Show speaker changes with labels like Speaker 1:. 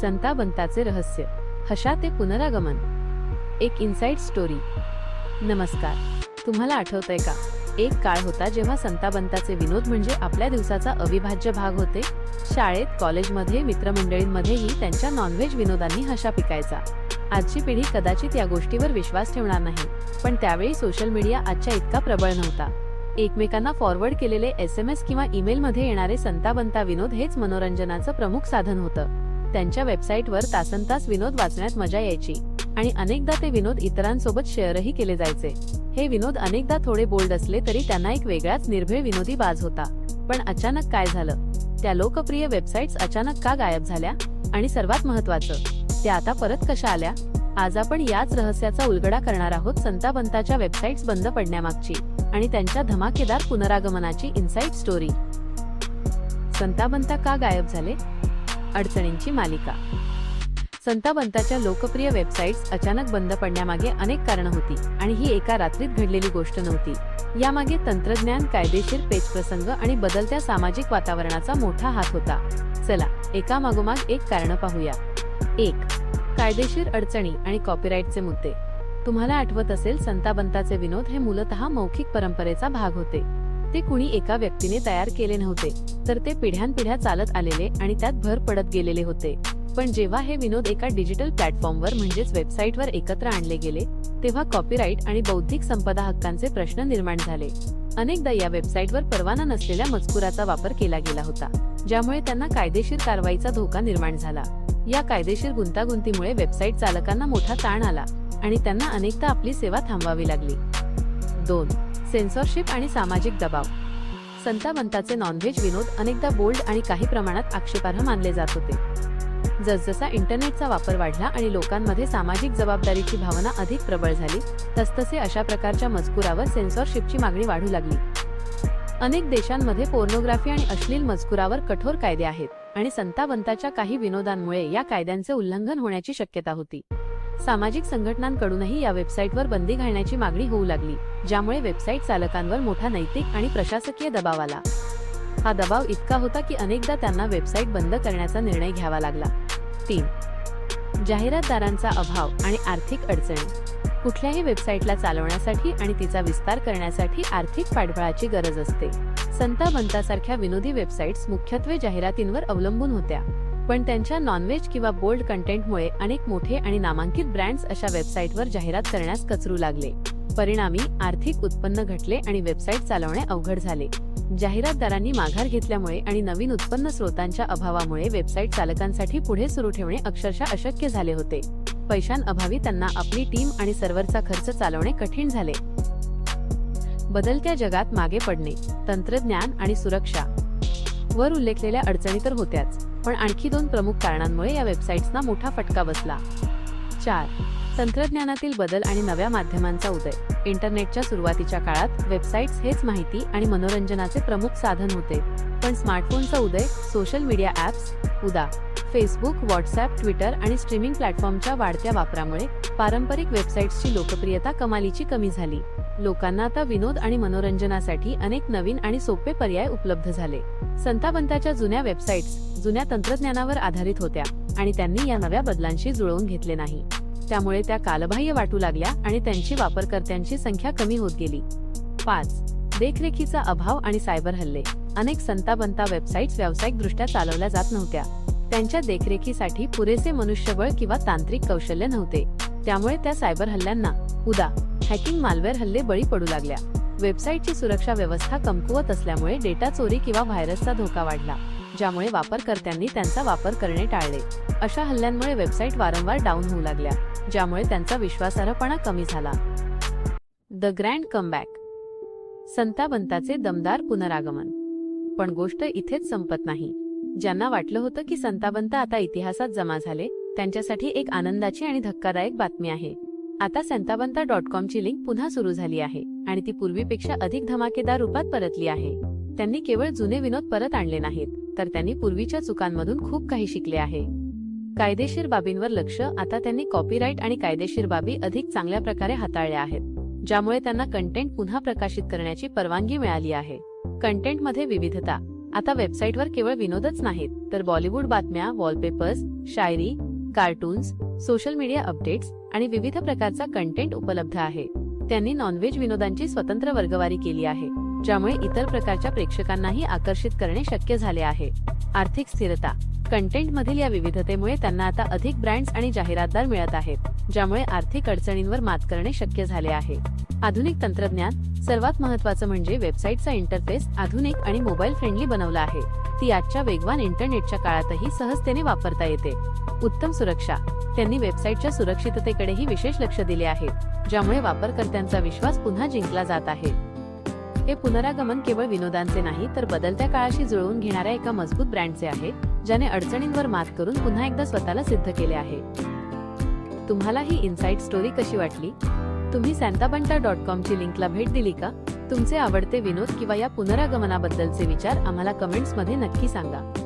Speaker 1: संताबंताचे रहस्य. हशा ते पुनरागमन. एक इनसाइड स्टोरी नमस्कार. तुम्हाला आठवतंय का? एक काळ होता जेव्हा संताबंताचे विनोद म्हणजे आपल्या दिवसाचा अविभाज्य भाग होते. शाळेत कॉलेजमध्ये मित्रमंडळींमध्येही त्यांच्या नॉनव्हेज विनोदांनी हशा पिकायचा. आजची पिढी कदाचित या गोष्टीवर विश्वास ठेवणार नाही. पण त्यावेळी सोशल मीडिया आजच्या इतका प्रबळ नव्हता. एकमेकांना फॉरवर्ड केलेले एस एम एस किंवा ईमेल मध्ये येणारे संताबंता विनोद हेच मनोरंजनाचं प्रमुख साधन होतं. त्यांच्या वेबसाईटवर तासनतास विनोद वाचण्यात मजा यायची. आणि अनेकदा ते विनोद इतरांसोबत शेअरही केले जायचे. हे विनोद अनेकदा थोडे बोल्ड असले तरी त्यांना एक वेगळाच निर्भय विनोदी बाज होता. पण अचानक काय झालं? त्या लोकप्रिय वेबसाईट्स अचानक का गायब झाल्या? आणि सर्वात महत्वाचं त्या आता परत कशा आल्या? आज आपण याच रहस्याचा उलगडा करणार आहोत संताबंताच्या वेबसाईट्स बंद पडण्यामागची आणि त्यांच्या धमाकेदार पुनरागमनाची इनसाइट स्टोरी. संताबंता का गायब झाले? अडचणींची मालिका. संताबंताच्या लोकप्रिय वेबसाईट्स अचानक बंद पडण्यामागे अनेक कारणं होती आणि ही एका रात्रीत घडलेली गोष्ट नव्हती. यामागे तंत्रज्ञान कायदेशीर पेच प्रसंग आणि बदलत्या सामाजिक वातावरणाचा मोठा हात होता. चला एका मागोमाग एक कारण पाहूया. एक कायदेशीर अडचणी आणि कॉपीराईटचे मुद्दे. तुम्हाला आठवत असेल संताबंताचे विनोद हे मूलतः मौखिक परंपरेचा भाग होते. ते कुणी एका व्यक्तीने तयार केले नव्हते तर ते पिढ्यानपिढ्या चालत आलेले आणि त्यात भर पडत गेलेले होते. पण जेव्हा हे विनोद एका डिजिटल प्लॅटफॉर्मवर म्हणजेच वेबसाईटवर एकत्र आणले गेले तेव्हा कॉपीराईट आणि बौद्धिक संपदा हक्कांचे प्रश्न निर्माण झाले. अनेकदा या वेबसाईटवर परवाना नसलेल्या मजकुराचा वापर केला गेला होता ज्यामुळे त्यांना कायदेशीर कारवाईचा धोका निर्माण झाला. या कायदेशीर गुंतागुंतीमुळे वेबसाईट चालकांना मोठा ताण आला आणि त्यांना अनेकदा आपली सेवा थांबवावी लागली. दोन सेन्सॉरशिप आणि सामाजिक दबाव. संताबंताचे नॉनव्हेज विनोद अनेकदा बोल्ड आणि काही प्रमाणात आक्षेपार्ह मानले जात होते. जसजसा इंटरनेटचा वापर वाढला आणि लोकांमध्ये सामाजिक जबाबदारीची भावना अधिक प्रबळ झाली तसतसे अशा प्रकारच्या मजकुरावर सेन्सॉरशिपची मागणी वाढू लागली. अनेक देशांमध्ये पोर्नोग्राफी आणि अश्लील मजकुरावर कठोर कायदे आहेत आणि संताबंताच्या काही विनोदांमुळे या कायद्यांचे उल्लंघन होण्याची शक्यता होती. सामाजिक संघटनांकडूनही या वेबसाईटवर बंदी घालण्याची मागणी होऊ लागली ज्यामुळे वेबसाईट चालकांवर मोठा नैतिक आणि प्रशासकीय दबाव आला. हा दबाव इतका होता की अनेकदा त्यांना वेबसाईट बंद करण्याचा निर्णय घ्यावा लागला. तीन. जाहिरातदारांचा अभाव आणि आर्थिक अडचणी. कुठल्याही वेबसाईटला चालवण्यासाठी आणि तिचा विस्तार करण्यासाठी आर्थिक पाठबळाची गरज असते. संताबंतासारख्या विनोदी वेबसाईट्स मुख्यत्वे जाहिरातींवर अवलंबून होत्या. पण त्यांच्या नॉनव्हेज किंवा बोल्ड कंटेंटमुळे अनेक मोठे आणि नामांकित ब्रँड्स अशा वेबसाईटवर जाहिरात करण्यास कचरू लागले. परिणामी आर्थिक उत्पन्न घटले आणि वेबसाईट चालवणे अवघड झाले. जाहिरातदारांनी माघार घेतल्यामुळे आणि नवीन उत्पन्न स्रोतांच्या अभावामुळे वेबसाईट चालकांसाठी पुढे सुरू ठेवणे अक्षरशः अशक्य झाले होते. पैशांअभावी त्यांना आपली टीम आणि सर्व्हरचा खर्च चालवणे कठीण झाले. बदलत्या जगात मागे पडणे तंत्रज्ञान आणि सुरक्षा. वर उल्लेखलेल्या अडचणी तर होत्याच. पण आणखी दोन प्रमुख कारणांमुळे या वेबसाईट्सना मोठा फटका बसला. चार तंत्रज्ञानातील बदल आणि नव्या माध्यमांचा उदय. इंटरनेटच्या सुरुवातीच्या काळात वेबसाईट्स हेच माहिती आणि मनोरंजनाचे प्रमुख साधन होते. पण स्मार्टफोनचा उदय सोशल मीडिया ॲप्स उदा. फेसबुक व्हॉट्सॲप ट्विटर आणि स्ट्रीमिंग प्लॅटफॉर्मच्या वाढत्या वापरामुळे पारंपरिक वेबसाईट्सची लोकप्रियता कमालीची कमी झाली. लोकांना आता विनोद आणि मनोरंजनासाठी अनेक नवीन आणि सोपे पर्याय उपलब्ध झाले. संताबंताच्या जुन्या वेबसाईट्स जुन्या तंत्रज्ञानावर आधारित होत्या आणि त्यांनी या नव्या बदलांशी जुळवून घेतले नाही. त्यामुळे त्या कालबाह्य वाटू लागल्या आणि त्यांची वापरकर्त्यांची संख्या कमी होत गेली. पाच. देखरेखीचा अभाव आणि सायबर हल्ले. अनेक संताबंता वेबसाईट्स व्यावसायिकदृष्ट्या चालवल्या जात नव्हत्या. त्यांच्या देखरेखीसाठी पुरेसे मनुष्यबळ किंवा तांत्रिक कौशल्य नव्हते. त्यामुळे त्या सायबर हल्ल्यांना उदा हॅकिंग मालवेअर हल्ले बळी पडू लागल्या. वेबसाईटची सुरक्षा व्यवस्था कमकुवत असल्यामुळे डेटा चोरी किंवा व्हायरसचा धोका वाढला ज्यामुळे वापरकर्त्यांनी त्यांचा वापर करणे टाळले. अशा हल्ल्यांमुळे वेबसाईट वारंवार डाऊन होऊ लागल्या ज्यामुळे त्यांचा विश्वासार्हपणा कमी झाला. द ग्रँड कमबॅक संताबंताचे दमदार पुनरागमन. पण गोष्ट इथेच संपत नाही. ज्यांना वाटलं होतं की संताबंत आता इतिहासात जमा झाले त्यांच्यासाठी एक आनंदाची आणि धक्कादायक बातमी आहे. आता संतावंता डॉट कॉमची लिंक पुन्हा सुरू झाली आहे आणि ती पूर्वीपेक्षा अधिक धमाकेदार रूपात परतली आहे. त्यांनी केवळ जुने विनोद परत आणले नाहीत तर त्यांनी पूर्वीच्या चुकांमधून खूप काही शिकले आहे. कायदेशीर बाबींवर लक्ष आता त्यांनी कॉपीराईट आणि कायदेशीर बाबी अधिक चांगल्या प्रकारे हाताळल्या आहेत ज्यामुळे त्यांना कंटेंट पुन्हा प्रकाशित करण्याची परवानगी मिळाली आहे. कंटेंटमध्ये विविधता. आता वेबसाईटवर केवळ विनोदच नाहीत तर बॉलिवूड बातम्या wallpapers shayari cartoons social media updates आणि विविध प्रकारचा कंटेंट उपलब्ध आहे. त्यांनी नॉनव्हेज विनोदांची स्वतंत्र वर्गवारी केली आहे ज्यामुळे इतर प्रकारच्या प्रेक्षकांनाही आकर्षित करणे शक्य झाले आहे. आर्थिक स्थिरता कंटेंट मधील या विविधतेमुळे त्यांना आता अधिक ब्रँड्स आणि जाहिरातदार मिळत आहेत ज्यामुळे आर्थिक अडचणींवर मात करणे शक्य झाले आहे. आधुनिक तंत्रज्ञान सर्वात महत्वाचं म्हणजे वेबसाईटचा इंटरफेस आधुनिक आणि मोबाईल फ्रेंडली बनवला आहे. ती आजच्या वेगवान इंटरनेटच्या काळातही सहजतेने वापरता येते. उत्तम सुरक्षा. त्यांनी वेबसाईटच्या सुरक्षिततेकडेही विशेष लक्ष दिले आहे ज्यामुळे वापरकर्त्यांचा विश्वास पुन्हा जिंकला जात आहे. हे पुनरागमन केवळ विनोदांचे नाही तर बदलत्या काळाशी जुळवून घेणाऱ्या एका मजबूत ब्रँडचे आहे ज्याने अडचणींवर मात करून पुन्हा एकदा स्वतःला सिद्ध केले आहे. तुम्हाला ही इनसाइट स्टोरी कशी वाटली? तुम्ही सॅन्ताबंटा डॉट कॉमची लिंकला भेट दिली का? तुमचे आवडते विनोद किंवा या पुनरागमनाबद्दलचे विचार आम्हाला कमेंट्समध्ये नक्की सांगा.